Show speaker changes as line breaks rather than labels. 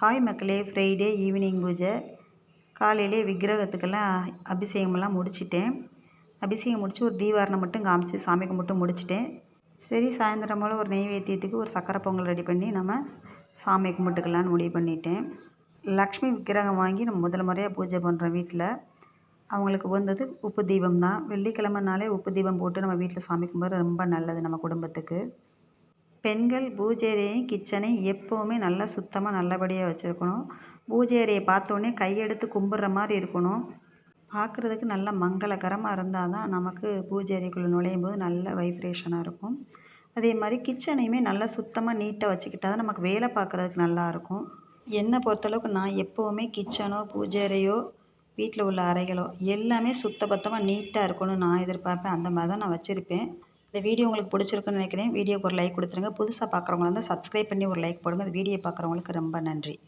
Hi மக்களே Friday evening பூஜை. காலையிலே விக்கிரகத்துக்கெல்லாம் அபிஷேகமெல்லாம் முடிச்சிட்டேன். அபிஷேகம் முடித்து ஒரு தீவாரணம் மட்டும் காமிச்சு சாமி கும்பிட்டு முடிச்சிட்டேன். சரி சாயந்தரம் போல் ஒரு நெய்வேத்தியத்துக்கு ஒரு சக்கரை பொங்கல் ரெடி பண்ணி நம்ம சாமி கும்பிட்டுக்கலான்னு முடிவு பண்ணிட்டேன். லக்ஷ்மி விக்கிரகம் வாங்கி நம்ம முதல் முறையாக பூஜை பண்ணுறோம் வீட்டில் அவங்களுக்கு வந்தது உப்பு தீபம் தான் வெள்ளிக்கிழமைனாலே உப்பு தீபம் போட்டு நம்ம வீட்டில் சாமி கும்பிட்றது ரொம்ப நல்லது நம்ம குடும்பத்துக்கு. பெண்கள் பூஜை அறையும் கிச்சனையும் எப்போவுமே நல்லா சுத்தமாக நல்லபடியாக வச்சுருக்கணும். பூஜை அறையை பார்த்தோன்னே கையெடுத்து கும்பிட்ற மாதிரி இருக்கணும். பார்க்குறதுக்கு நல்ல மங்களகரமாக இருந்தால் தான் நமக்கு பூஜை அறைக்குள்ளே நுழையும் போது நல்ல வைப்ரேஷனாக இருக்கும். அதே மாதிரி கிச்சனையுமே நல்லா சுத்தமாக நீட்டாக வச்சுக்கிட்டா தான் நமக்கு வேலை பார்க்குறதுக்கு நல்லாயிருக்கும் என்னை பொறுத்தளவுக்கு நான் எப்போவுமே கிச்சனோ பூஜை அறையோ வீட்டில் உள்ள அறைகளோ எல்லாமே சுத்தபத்தமாக நீட்டாக இருக்கணும்னு நான் எதிர்பார்ப்பேன். அந்த மாதிரி தான் நான் வச்சுருப்பேன். இந்த வீடியோ உங்களுக்கு பிடிச்சிருக்குன்னு நினைக்கிறேன். வீடியோக்கு ஒரு லைக் கொடுத்துருங்க. புதுசாக பார்க்குறவங்க இருந்தால் சப்ஸ்கிரைப் பண்ணி ஒரு லைக் போடுங்க. இந்த வீடியோ பார்க்குறவங்களுக்கு ரொம்ப நன்றி.